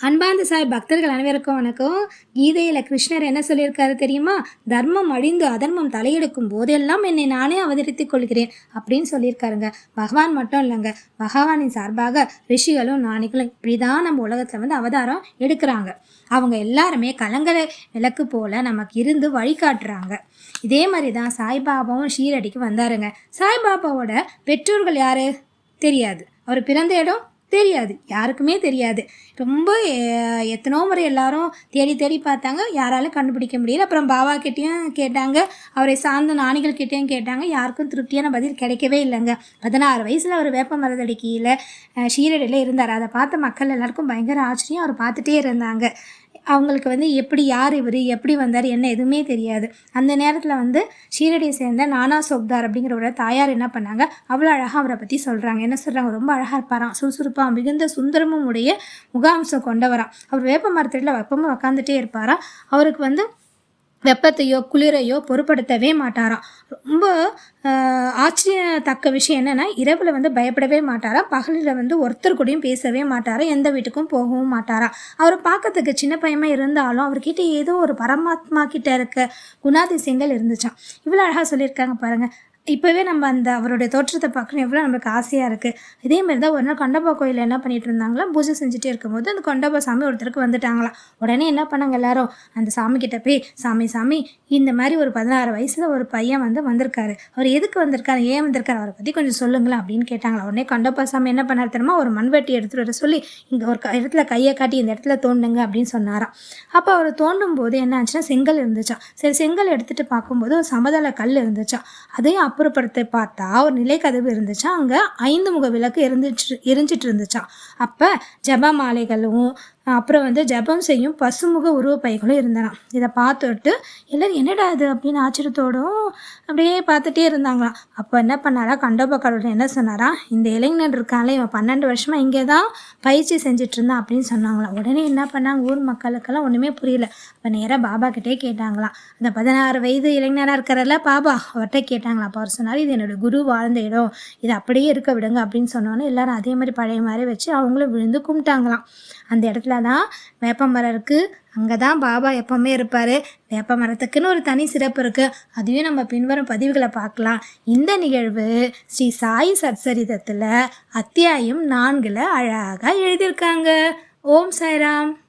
அன்பார்ந்த சாய் பக்தர்கள் அனைவருக்கும் வணக்கம். கீதையில் கிருஷ்ணர் என்ன சொல்லியிருக்காரு தெரியுமா? தர்மம் அழிந்து அதர்மம் தலையெடுக்கும் போதெல்லாம் என்னை நானே அவதரித்துக் கொள்கிறேன் அப்படின்னு சொல்லியிருக்காருங்க. பகவான் மட்டும் இல்லைங்க. பகவானின் சார்பாக ரிஷிகளும் நாணிகளும் இப்படி தான் நம்ம உலகத்தில் வந்து அவதாரம் எடுக்கிறாங்க. அவங்க எல்லாருமே கலங்கரை விளக்கு போல நமக்கு இருந்து வழிகாட்டுறாங்க இதே மாதிரி தான் சாய்பாபாவும் ஷீரடிக்கு வந்தாருங்க. சாய்பாபாவோட பெற்றோர்கள் யாரு? தெரியாது. அவர் பிறந்த இடம் தெரியாது. யாருக்குமே தெரியாது. ரொம்ப எத்தனோ முறை எல்லாரும் தேடி தேடி பார்த்தாங்க. யாராலும் கண்டுபிடிக்க முடியல. அப்புறம் பாபா கிட்டேயும் கேட்டாங்க. அவரை சார்ந்த நாணிகள் கிட்டேயும் கேட்டாங்க. யாருக்கும் திருப்தியான பதில் கிடைக்கவே இல்லைங்க. பதினாறு வயசில் அவர் வேப்ப மரத்தடி கீழே ஷீரடியில் இருந்தார். அதை பார்த்த மக்கள் எல்லாருக்கும் பயங்கர ஆச்சரியம். அவர் பார்த்துட்டே இருந்தாங்க. அவங்களுக்கு வந்து எப்படி யார் இவர் எப்படி வந்தார் என்ன எதுவுமே தெரியாது. அந்த நேரத்தில் வந்து ஷீரடியை சேர்ந்த நானா சோப்தார் அப்படிங்கிறவரோட தாயார் என்ன பண்ணாங்க? அவ்வளோ அழகாக அவரை பற்றி சொல்கிறாங்க என்ன சொல்கிறாங்க ரொம்ப அழகாக இருப்பாராம். சுறுசுறுப்பாக மிகுந்த சுந்தரமும் உடைய முகாம்சம் கொண்டவராம். அவர் வேப்ப மரத்தில் வெப்பமாக உக்காந்துட்டே இருப்பாராம். அவருக்கு வந்து வெப்பத்தையோ குளிரையோ பொருட்படுத்தவே மாட்டாராம் ரொம்ப ஆச்சரியத்தக்க விஷயம் என்னென்னா இரவில் வந்து பயப்படவே மாட்டாரா? பகலில் வந்து ஒருத்தர் கூடயும் பேசவே மாட்டாரா? எந்த வீட்டுக்கும் போகவும் மாட்டாரா? அவர் பார்க்கறதுக்கு சின்ன பையமாக இருந்தாலும் அவர்கிட்ட ஏதோ ஒரு பரமாத்மா கிட்ட இருக்க குணாதிசயங்கள் இருந்துச்சான் இவ்வளோ அழகாக சொல்லியிருக்காங்க பாருங்கள் இப்போவே நம்ம அந்த அவருடைய தோற்றத்தை பார்க்கணும். எவ்வளோ நம்மளுக்கு ஆசையாக இருக்குது இதே மாதிரி தான் ஒரு நாள் கொண்டப்பா கோயிலில் என்ன பண்ணிட்டு இருந்தாங்களா? பூஜை செஞ்சுட்டே இருக்கும்போது அந்த கொண்டப்பா சாமி ஒருத்தருக்கு வந்துட்டாங்களாம். உடனே என்ன பண்ணாங்க எல்லாரும்? அந்த சாமி கிட்ட போய் சாமி சாமி இந்த மாதிரி ஒரு பதினாறு வயசில் ஒரு பையன் வந்து வந்திருக்காரு. அவர் எதுக்கு வந்திருக்காரு? ஏன் வந்திருக்காரு? அவரை பற்றி கொஞ்சம் சொல்லுங்களேன் அப்படின்னு கேட்டாங்களா உடனே கொண்டப்பா சாமி என்ன பண்ணார் தெரியுமா? ஒரு மண்வெட்டி எடுத்துகிட்டு வர சொல்லி இங்கே ஒரு க- இடத்துல கையை காட்டி இந்த இடத்துல தோண்டுங்க அப்படின்னு சொன்னாராம். அப்போ அவர் தோண்டும் போது என்ன ஆச்சுன்னா செங்கல் இருந்துச்சா சரி செங்கல் எடுத்துட்டு பார்க்கும்போது ஒரு சமதள கல் இருந்துச்சா அதையும் அப்புறப்படுத்த பார்த்தா ஒரு நிலைக்கதவு இருந்துச்சா? அங்கே ஐந்து முக விளக்கு எரிஞ்சிட்டு எரிஞ்சிட்டு இருந்துச்சான் அப்போ ஜப மாலைகளும் அப்புறம் வந்து ஜெபம் செய்யும் பசுமுக உருவ பைகளும் இருந்தனாம் இதை பார்த்துட்டு எல்லோரும் என்னடா இது? அப்படின்னு ஆச்சரியத்தோடும் அப்படியே பார்த்துட்டே இருந்தாங்களாம். அப்போ என்ன பண்ணாரா? கண்டோப கடவுள் என்ன சொன்னாரா? இந்த இளைஞன் இருக்கான்ல இவன் பன்னெண்டு வருஷமாக இங்கே தான் பயிற்சி செஞ்சுட்டு இருந்தான் அப்படின்னு சொன்னாங்களாம். உடனே என்ன பண்ணாங்க? ஊர் மக்களுக்கெல்லாம் ஒன்றுமே புரியல. அப்போ நேராக பாபா கிட்டே கேட்டாங்களாம். அந்த பதினாறு வயது இளைஞராக இருக்கிறல்ல பாபா? அவர்கிட்ட கேட்டாங்களாம். அப்போ அவர் சொன்னார் இது என்னோடய குரு வாழ்ந்த இடம். இது அப்படியே இருக்க விடுங்க அப்படின்னு சொன்னோன்னே எல்லாரும் அதே மாதிரி பழைய மாதிரி வச்சு அவங்களும் விழுந்து கும்பிட்டாங்களாம். அந்த இடத்துல தான் வேப்ப மரம் இருக்குது அங்கே தான் பாபா எப்போவுமே இருப்பார். வேப்ப மரத்துக்குன்னு ஒரு தனி சிறப்பு இருக்குது அதையும் நம்ம பின்வரும் பதிவுகளை பார்க்கலாம். இந்த நிகழ்வு ஸ்ரீ சாய் சத்சரிதத்தில் அத்தியாயம் நான்கில் அழகாக எழுதியிருக்காங்க. ஓம் சாய்ராம்.